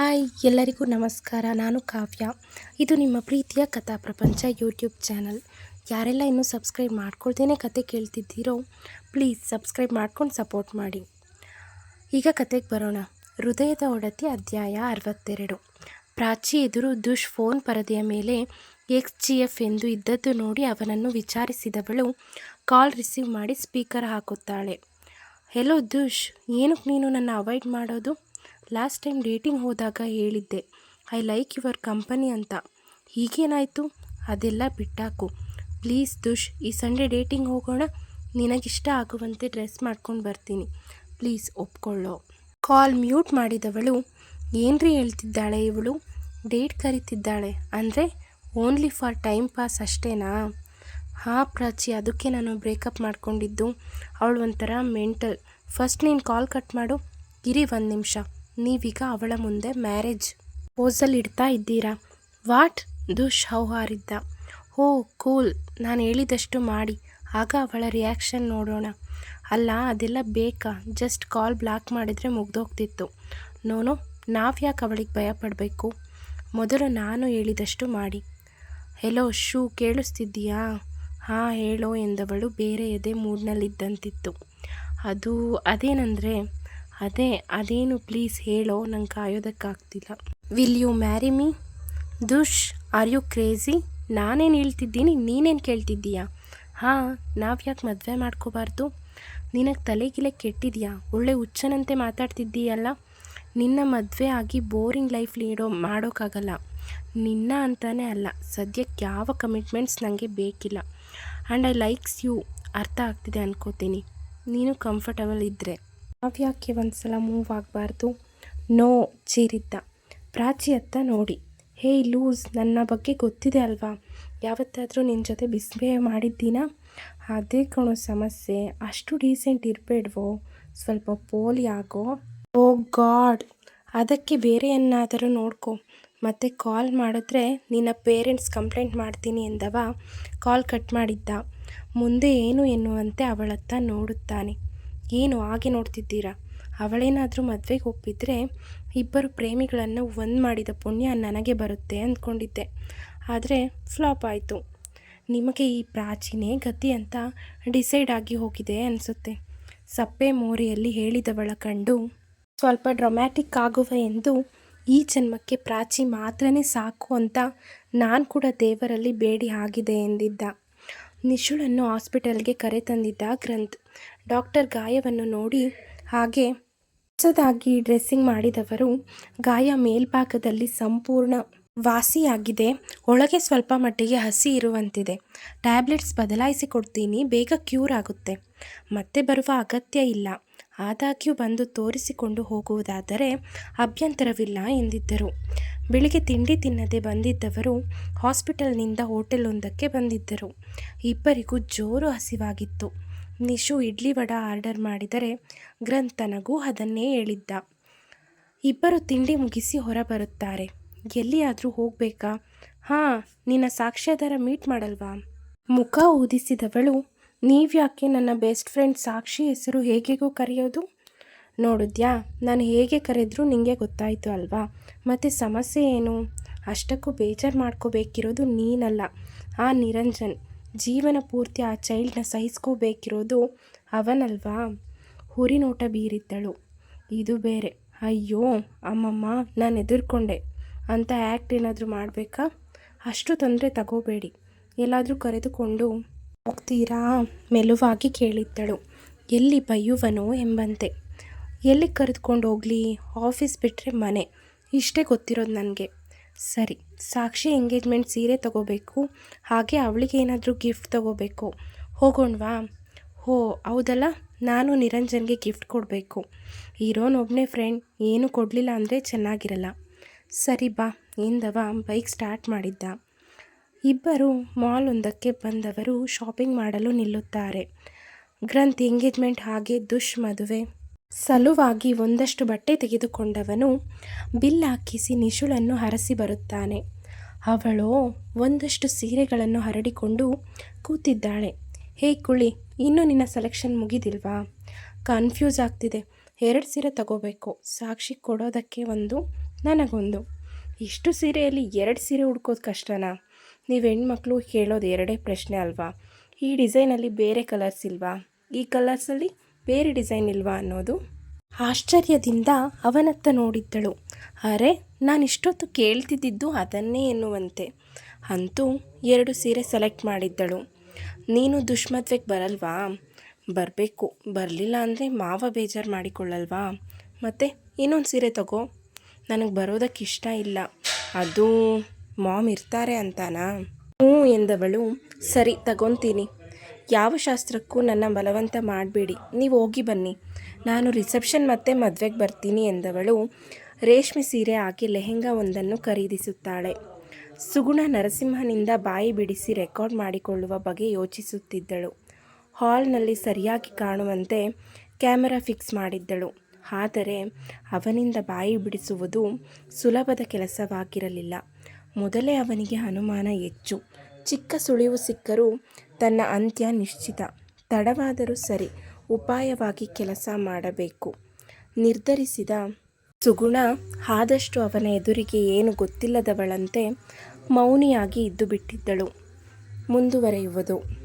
Hi, ಎಲ್ಲರಿಗೂ ನಮಸ್ಕಾರ. ನಾನು ಕಾವ್ಯ. ಇದು ನಿಮ್ಮ ಪ್ರೀತಿಯ ಕಥಾ ಪ್ರಪಂಚ ಯೂಟ್ಯೂಬ್ ಚಾನಲ್. ಯಾರೆಲ್ಲ ಇನ್ನೂ ಸಬ್ಸ್ಕ್ರೈಬ್ ಮಾಡ್ಕೊಳ್ದೇನೆ ಕತೆ ಕೇಳ್ತಿದ್ದೀರೋ, ಪ್ಲೀಸ್ ಸಬ್ಸ್ಕ್ರೈಬ್ ಮಾಡ್ಕೊಂಡು ಸಪೋರ್ಟ್ ಮಾಡಿ. ಈಗ ಕತೆಗೆ ಬರೋಣ. ಹೃದಯದ ಒಡತಿ ಅಧ್ಯಾಯ ಅರವತ್ತೆರಡು. ಪ್ರಾಚಿ ಎದುರು ದುಷ್ ಫೋನ್ ಪರದೆಯ ಮೇಲೆ ಎಕ್ಸ್ ಜಿ ಎಫ್ ಎಂದು ಇದ್ದದ್ದು ನೋಡಿ ಅವನನ್ನು ವಿಚಾರಿಸಿದವಳು ಕಾಲ್ ರಿಸೀವ್ ಮಾಡಿ ಸ್ಪೀಕರ್ ಹಾಕುತ್ತಾಳೆ. ಹೆಲೋ ದುಷ್, ಏನಕ್ಕೆ ನೀನು ನನ್ನ ಅವಾಯ್ಡ್ ಮಾಡೋದು? ಲಾಸ್ಟ್ ಟೈಮ್ ಡೇಟಿಂಗ್ ಹೋದಾಗ ಹೇಳಿದ್ದೆ ಐ ಲೈಕ್ ಯುವರ್ ಕಂಪನಿ ಅಂತ. ಈಗೇನಾಯಿತು ಅದೆಲ್ಲ ಬಿಟ್ಟಾಕು. ಪ್ಲೀಸ್ ದುಷ್ ಈ ಸಂಡೇ ಡೇಟಿಂಗ್ ಹೋಗೋಣ. ನಿನಗಿಷ್ಟ ಆಗುವಂತೆ ಡ್ರೆಸ್ ಮಾಡ್ಕೊಂಡು ಬರ್ತೀನಿ. ಪ್ಲೀಸ್ ಒಪ್ಕೊಳ್ಳೋ ಕಾಲ್ ಮ್ಯೂಟ್ ಮಾಡಿದವಳು, ಏನ್ರಿ ಹೇಳ್ತಿದ್ದಾಳೆ ಇವಳು? ಡೇಟ್ ಕರಿತಿದ್ದಾಳೆ. ಅಂದರೆ ಓನ್ಲಿ ಫಾರ್ ಟೈಮ್ ಪಾಸ್ ಅಷ್ಟೇನಾ? ಹಾಂ ಪ್ರಾಚಿ, ಅದಕ್ಕೆ ನಾನು ಬ್ರೇಕಪ್ ಮಾಡ್ಕೊಂಡಿದ್ದು. ಅವಳು ಒಂಥರ ಮೆಂಟಲ್ ಫಸ್ಟ್ ನೀನು ಕಾಲ್ ಕಟ್ ಮಾಡು. ಇರಿ ಒಂದು ನಿಮಿಷ. ನೀವೀಗ ಅವಳ ಮುಂದೆ ಮ್ಯಾರೇಜ್ ಪೋಸಲ್ ಇಡ್ತಾ ಇದ್ದೀರಾ? ವಾಟ್? ದುಷ್ ಹೌಹಾರಿದ್ದ ಹೋ ಕೂಲ್. ನಾನು ಹೇಳಿದಷ್ಟು ಮಾಡಿ. ಆಗ ಅವಳ ರಿಯಾಕ್ಷನ್ ನೋಡೋಣ. ಅಲ್ಲ, ಅದೆಲ್ಲ ಬೇಕಾ? ಜಸ್ಟ್ ಕಾಲ್ ಬ್ಲಾಕ್ ಮಾಡಿದರೆ ಮುಗ್ದೋಗ್ತಿತ್ತು. ನೋನು ನಾವು ಯಾಕೆ ಅವಳಿಗೆ ಭಯ ಪಡಬೇಕು ಮೊದಲು ನಾನು ಹೇಳಿದಷ್ಟು ಮಾಡಿ. ಹೆಲೋ, ಶೂ ಕೇಳಿಸ್ತಿದ್ದೀಯಾ? ಹಾಂ, ಹೇಳೋ, ಎಂದವಳು ಬೇರೆ ಎದೆ ಮೂಡ್ನಲ್ಲಿದ್ದಂತಿತ್ತು. ಅದು ಅದೇನಂದರೆ ಅದೇ, ಅದೇನು ಪ್ಲೀಸ್ ಹೇಳೋ, ನಂಗೆ ಕಾಯೋದಕ್ಕಾಗ್ತಿಲ್ಲ. Will you marry me Dush are you crazy ನಾನೇನು ಹೇಳ್ತಿದ್ದೀನಿ, ನೀನೇನು ಕೇಳ್ತಿದ್ದೀಯಾ? ಹಾಂ ನಾವು ಯಾಕೆ ಮದುವೆ ಮಾಡ್ಕೋಬಾರ್ದು? ನಿನಗೆ ತಲೆಗಿಲೆ ಕೆಟ್ಟಿದೆಯಾ? ಒಳ್ಳೆ ಹುಚ್ಚನಂತೆ ಮಾತಾಡ್ತಿದ್ದೀಯಲ್ಲ? ನಿನ್ನ ಮದುವೆ ಆಗಿ ಬೋರಿಂಗ್ ಲೈಫ್ ಲೀಡೋ ಮಾಡೋಕ್ಕಾಗಲ್ಲ ನಿನ್ನ ಅಂತಲೇ ಅಲ್ಲ, ಸದ್ಯಕ್ಕೆ ಯಾವ ಕಮಿಟ್ಮೆಂಟ್ಸ್ ನನಗೆ ಬೇಕಿಲ್ಲ. ಆ್ಯಂಡ್ ಐ ಲೈಕ್ಸ್ ಯು ಅರ್ಥ ಆಗ್ತಿದೆ ಅನ್ಕೋತೀನಿ. ನೀನು ಕಂಫರ್ಟಬಲ್ ಇದ್ದರೆ ನಾವ್ಯಾಕೆ ಒಂದು ಸಲ ಮೂವ್ ಆಗಬಾರ್ದು ನೋ ಚೀರಿದ್ದ. ಪ್ರಾಚಿ ಅತ್ತ ನೋಡಿ. ಹೇ, ಲೂಸ್, ನನ್ನ ಬಗ್ಗೆ ಗೊತ್ತಿದೆ ಅಲ್ವಾ? ಯಾವತ್ತಾದರೂ ನಿನ್ನ ಜೊತೆ ಬಿಸ್ಬೇ ಮಾಡಿದ್ದೀನಾ? ಅದೇ ಕಣೋ ಸಮಸ್ಯೆ. ಅಷ್ಟು ಡೀಸೆಂಟ್ ಇರಬೇಡ್ವೋ? ಸ್ವಲ್ಪ ಪೋಲಿ ಆಗೋ? Oh God! ಅದಕ್ಕೆ ಬೇರೆಯನ್ನಾದರೂ ನೋಡ್ಕೊ. ಮತ್ತೆ ಕಾಲ್ ಮಾಡಿದ್ರೆ ನಿನ್ನ ಪೇರೆಂಟ್ಸ್ ಕಂಪ್ಲೇಂಟ್ ಮಾಡ್ತೀನಿ ಎಂದವ? ಕಾಲ್ ಕಟ್ ಮಾಡಿದ್ದ. ಮುಂದೆ ಏನು ಎನ್ನುವಂತೆ ಅವಳತ್ತ ನೋಡುತ್ತಾನೆ. ಏನು ಹಾಗೆ ನೋಡ್ತಿದ್ದೀರಾ? ಅವಳೇನಾದರೂ ಮದುವೆಗೆ ಒಪ್ಪಿದ್ರೆ ಇಬ್ಬರು ಪ್ರೇಮಿಗಳನ್ನು ಒಂದು ಮಾಡಿದ ಪುಣ್ಯ ನನಗೆ ಬರುತ್ತೆ ಅಂದ್ಕೊಂಡಿದ್ದೆ ಆದರೆ ಫ್ಲಾಪ್ ಆಯಿತು. ನಿಮಗೆ ಈ ಪ್ರಾಚೀನೇ ಗತಿ ಅಂತ ಡಿಸೈಡ್ ಆಗಿ ಹೋಗಿದೆ ಅನಿಸುತ್ತೆ. ಸಪ್ಪೆ ಮೋರಿಯಲ್ಲಿ ಹೇಳಿದವಳ ಕಂಡು ಸ್ವಲ್ಪ ಡ್ರಮ್ಯಾಟಿಕ್ ಆಗುವ ಎಂದು ಈ ಜನ್ಮಕ್ಕೆ ಪ್ರಾಚಿ ಮಾತ್ರನೇ ಸಾಕು ಅಂತ ನಾನು ಕೂಡ ದೇವರಲ್ಲಿ ಬೇಡಿ ಆಗಿದೆ ಎಂದಿದ್ದ. ನಿಶುಳನ್ನು ಹಾಸ್ಪಿಟಲ್ಗೆ ಕರೆತಂದಿದ್ದ ಗ್ರಂಥ್. ಡಾಕ್ಟರ್ ಗಾಯವನ್ನು ನೋಡಿ ಹಾಗೆ ಹೊಸದಾಗಿ ಡ್ರೆಸ್ಸಿಂಗ್ ಮಾಡಿದವರು ಗಾಯ ಮೇಲ್ಭಾಗದಲ್ಲಿ ಸಂಪೂರ್ಣ ವಾಸಿಯಾಗಿದೆ. ಒಳಗೆ ಸ್ವಲ್ಪ ಮಟ್ಟಿಗೆ ಹಸಿ ಇರುವಂತಿದೆ. ಟ್ಯಾಬ್ಲೆಟ್ಸ್ ಬದಲಾಯಿಸಿ ಕೊಡ್ತೀನಿ, ಬೇಗ ಕ್ಯೂರ್ ಆಗುತ್ತೆ. ಮತ್ತೆ ಬರುವ ಅಗತ್ಯ ಇಲ್ಲ. ಆದಾಗ್ಯೂ ಬಂದು ತೋರಿಸಿಕೊಂಡು ಹೋಗುವುದಾದರೆ ಅಭ್ಯಂತರವಿಲ್ಲ ಎಂದಿದ್ದರು. ಬೆಳಿಗ್ಗೆ ತಿಂಡಿ ತಿನ್ನದೆ ಬಂದಿದ್ದವರು ಹಾಸ್ಪಿಟಲ್ನಿಂದ ಹೋಟೆಲೊಂದಕ್ಕೆ ಬಂದಿದ್ದರು. ಇಬ್ಬರಿಗೂ ಜೋರು ಹಸಿವಾಗಿತ್ತು. ನಿಶು ಇಡ್ಲಿ ವಡ ಆರ್ಡರ್ ಮಾಡಿದರೆ ಗ್ರಂಥನಗೂ ಅದನ್ನೇ ಹೇಳಿದ್ದ. ಇಬ್ಬರು ತಿಂಡಿ ಮುಗಿಸಿ ಹೊರಬರುತ್ತಾರೆ. ಎಲ್ಲಿಯಾದರೂ ಹೋಗಬೇಕಾ? ಹಾಂ, ನಿನ್ನ ಸಾಕ್ಷ್ಯಾಧಾರ ಮೀಟ್ ಮಾಡಲ್ವಾ? ಮುಖ ಊದಿಸಿದವಳು, ನೀವ್ಯಾಕೆ ನನ್ನ ಬೆಸ್ಟ್ ಫ್ರೆಂಡ್ ಸಾಕ್ಷಿ ಹೆಸರು ಹೇಗೆಗೋ ಕರೆಯೋದು? ನೋಡಿದ್ಯಾ, ನಾನು ಹೇಗೆ ಕರೆದ್ರೂ ನಿಮಗೆ ಗೊತ್ತಾಯಿತು ಅಲ್ವಾ? ಮತ್ತು ಸಮಸ್ಯೆ ಏನು? ಅಷ್ಟಕ್ಕೂ ಬೇಜಾರು ಮಾಡ್ಕೋಬೇಕಿರೋದು ನೀನಲ್ಲ, ಆ ನಿರಂಜನ್. ಜೀವನ ಪೂರ್ತಿ ಆ ಚೈಲ್ಡ್ನ ಸಹಿಸ್ಕೋಬೇಕಿರೋದು ಅವನಲ್ವಾ? ಹುರಿನೋಟ ಬೀರಿದ್ದಳು. ಇದು ಬೇರೆ. ಅಯ್ಯೋ, ಅಮ್ಮಮ್ಮ, ನಾನು ಎದುರ್ಕೊಂಡೆ ಅಂತ ಆ್ಯಕ್ಟ್ ಏನಾದರೂ ಮಾಡಬೇಕಾ? ಅಷ್ಟು ತೊಂದರೆ ತಗೋಬೇಡಿ. ಎಲ್ಲಾದರೂ ಕರೆದುಕೊಂಡು ಹೋಗ್ತೀರಾ? ಮೆಲುವಾಗಿ ಕೇಳಿದ್ದಳು. ಎಲ್ಲಿ ಬೈಯುವನೋ ಎಂಬಂತೆ. ಎಲ್ಲಿ ಕರೆದುಕೊಂಡು ಹೋಗಲಿ? ಆಫೀಸ್ ಬಿಟ್ಟರೆ ಮನೆ. ಇಷ್ಟೇ ಗೊತ್ತಿರೋದು ನನಗೆ. ಸರಿ, ಸಾಕ್ಷಿ ಎಂಗೇಜ್ಮೆಂಟ್ ಸೀರೆ ತಗೋಬೇಕು, ಹಾಗೆ ಅವಳಿಗೆ ಏನಾದರೂ ಗಿಫ್ಟ್ ತಗೋಬೇಕು. ಹೋಗೋಣವಾ? ಹೋ, ಹೌದಲ್ಲ, ನಾನು ನಿರಂಜನ್ಗೆ ಗಿಫ್ಟ್ ಕೊಡಬೇಕು. ಇರೋನೊಬ್ಬನೇ ಫ್ರೆಂಡ್ ಏನು ಕೊಡಲಿಲ್ಲ ಅಂದರೆ ಚೆನ್ನಾಗಿರಲ್ಲ. ಸರಿ ಬಾ, ಎಂದವ ಬೈಕ್ ಸ್ಟಾರ್ಟ್ ಮಾಡಿದ್ದ. ಇಬ್ಬರು ಮಾಲ್ ಒಂದಕ್ಕೆ ಬಂದವರು ಶಾಪಿಂಗ್ ಮಾಡಲು ನಿಲ್ಲುತ್ತಾರೆ. ಗ್ರಂಥ್ ಎಂಗೇಜ್ಮೆಂಟ್ ಹಾಗೆ ದುಷ್ ಮದುವೆ. ಸಲುವಾಗಿ ಒಂದಷ್ಟು ಬಟ್ಟೆ ತೆಗೆದುಕೊಂಡವನು ಬಿಲ್ ಹಾಕಿಸಿ ನಿಶುಳನ್ನು ಹರಸಿ ಬರುತ್ತಾನೆ. ಅವಳು ಒಂದಷ್ಟು ಸೀರೆಗಳನ್ನು ಹರಡಿಕೊಂಡು ಕೂತಿದ್ದಾಳೆ. ಹೇ ಕುಳಿ, ಇನ್ನೂ ನಿನ್ನ ಸೆಲೆಕ್ಷನ್ ಮುಗಿದಿಲ್ವಾ? ಕನ್ಫ್ಯೂಸ್ ಆಗ್ತಿದೆ. ಎರಡು ಸೀರೆ ತಗೋಬೇಕು. ಸಾಕ್ಷಿ ಕೊಡೋದಕ್ಕೆ ಒಂದು, ನನಗೊಂದು. ಇಷ್ಟು ಸೀರೆಯಲ್ಲಿ ಎರಡು ಸೀರೆ ಹುಡ್ಕೋದು ಕಷ್ಟನಾ? ನೀವು ಹೆಣ್ಮಕ್ಳು ಕೇಳೋದು ಎರಡೇ ಪ್ರಶ್ನೆ ಅಲ್ವಾ? ಈ ಡಿಸೈನಲ್ಲಿ ಬೇರೆ ಕಲರ್ಸ್ ಇಲ್ವಾ? ಈ ಕಲರ್ಸಲ್ಲಿ ಬೇರೆ ಡಿಸೈನ್ ಇಲ್ವಾ ಅನ್ನೋದು ಆಶ್ಚರ್ಯದಿಂದ ಅವನತ್ತ ನೋಡಿದ್ದಳು. ಅರೆ, ನಾನು ಇಷ್ಟೊತ್ತು ಕೇಳ್ತಿದ್ದಿದ್ದು ಅದನ್ನೇ ಎನ್ನುವಂತೆ. ಅಂತೂ ಎರಡು ಸೀರೆ ಸೆಲೆಕ್ಟ್ ಮಾಡಿದ್ದಳು. ನೀನು ದುಷ್ಮದ್ವೆಗೆ ಬರಲ್ವಾ? ಬರಬೇಕು. ಬರಲಿಲ್ಲ ಅಂದರೆ ಮಾವ ಬೇಜಾರು ಮಾಡಿಕೊಳ್ಳಲ್ವಾ? ಮತ್ತು ಇನ್ನೊಂದು ಸೀರೆ ತಗೋ. ನನಗೆ ಬರೋದಕ್ಕೆ ಇಷ್ಟ ಇಲ್ಲ. ಅದು ಮಾಮ್ ಇರ್ತಾರೆ ಅಂತಾನಾ? ಹ್ಞೂ ಎಂದವಳು. ಸರಿ, ತಗೊತೀನಿ. ಯಾವ ಶಾಸ್ತ್ರಕ್ಕೂ ನನ್ನ ಬಲವಂತ ಮಾಡಬೇಡಿ. ನೀವು ಹೋಗಿ ಬನ್ನಿ. ನಾನು ರಿಸೆಪ್ಷನ್ ಮತ್ತೆ ಮದುವೆಗೆ ಬರ್ತೀನಿ ಎಂದವಳು ರೇಷ್ಮೆ ಸೀರೆ ಹಾಕಿ ಲೆಹೆಂಗಾ ಒಂದನ್ನು ಖರೀದಿಸುತ್ತಾಳೆ. ಸುಗುಣ ನರಸಿಂಹನಿಂದ ಬಾಯಿ ಬಿಡಿಸಿ ರೆಕಾರ್ಡ್ ಮಾಡಿಕೊಳ್ಳುವ ಬಗ್ಗೆ ಯೋಚಿಸುತ್ತಿದ್ದಳು. ಹಾಲ್ನಲ್ಲಿ ಸರಿಯಾಗಿ ಕಾಣುವಂತೆ ಕ್ಯಾಮೆರಾ ಫಿಕ್ಸ್ ಮಾಡಿದ್ದಳು. ಆದರೆ ಅವನಿಂದ ಬಾಯಿ ಬಿಡಿಸುವುದು ಸುಲಭದ ಕೆಲಸವಾಗಿರಲಿಲ್ಲ. ಮೊದಲೇ ಅವನಿಗೆ ಅನುಮಾನ ಹೆಚ್ಚು. ಚಿಕ್ಕ ಸುಳಿವು ಸಿಕ್ಕರೂ ತನ್ನ ಅಂತ್ಯ ನಿಶ್ಚಿತ. ತಡವಾದರೂ ಸರಿ ಉಪಾಯವಾಗಿ ಕೆಲಸ ಮಾಡಬೇಕು. ನಿರ್ಧರಿಸಿದ ಸುಗುಣ ಆದಷ್ಟು ಅವನ ಎದುರಿಗೆ ಏನು ಗೊತ್ತಿಲ್ಲದವಳಂತೆ ಮೌನಿಯಾಗಿ ಇದ್ದು ಬಿಟ್ಟಿದ್ದಳು ಮುಂದುವರೆಯುವುದು.